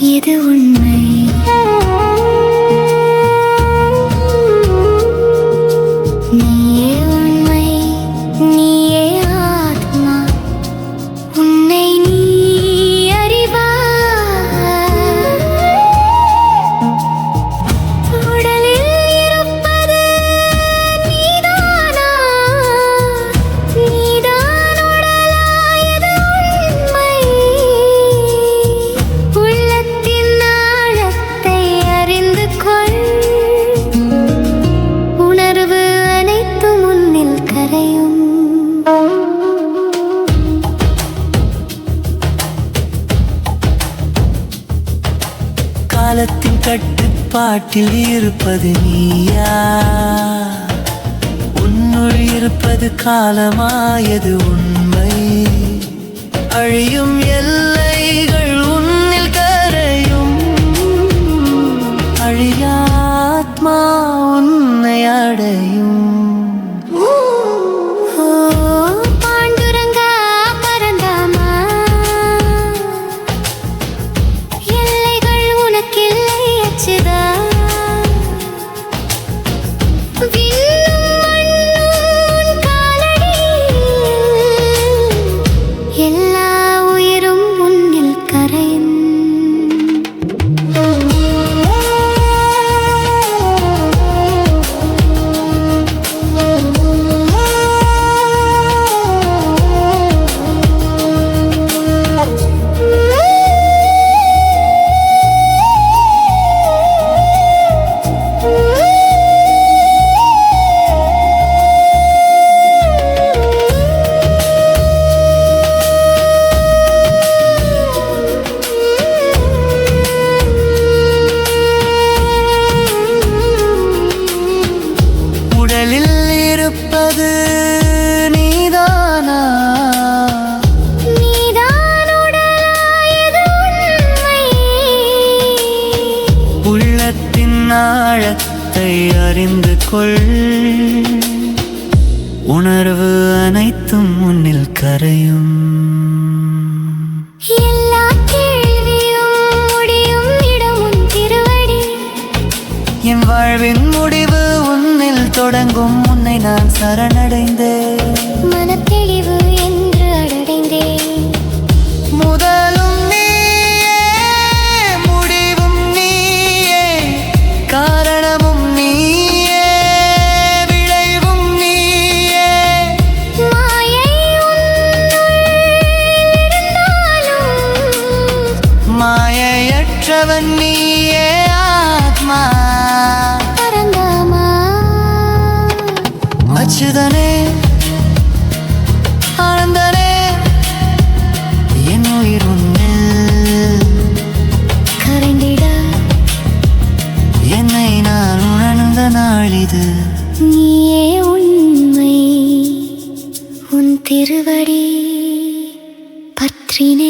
இது உண்மை. காலத்தின் கட்டுப்பாட்டில் இருப்பது நீயா? உன்னுள் இருப்பது காலமாயது உண்மை. அழியும் எல்லா ஆழத்தை அறிந்து கொள். உணர்வு அனைத்தும் முன்னில் கரையும். எல்லா கேள்வியும் முடியும் இடம் உன் திருவடி. என் வாழ்வின் முடிவு உன்னில் தொடங்கும். உன்னை நான் சரணடைந்தேன். மனத்தெளிவு என்று அடைந்தேன். முதலும் நீயே முடிவும் நீயே காரணமும் நீயே விளைவும் நீயே. மாயை மாயையற்றவன் நீயே அச்சுதனே ஆனந்தனே? என் உயிர் உன்னை கரைந்திட என்னை நான் உணர்ந்த நாள் இது நீயே உண்மை. உன் திருவடி பற்றினே.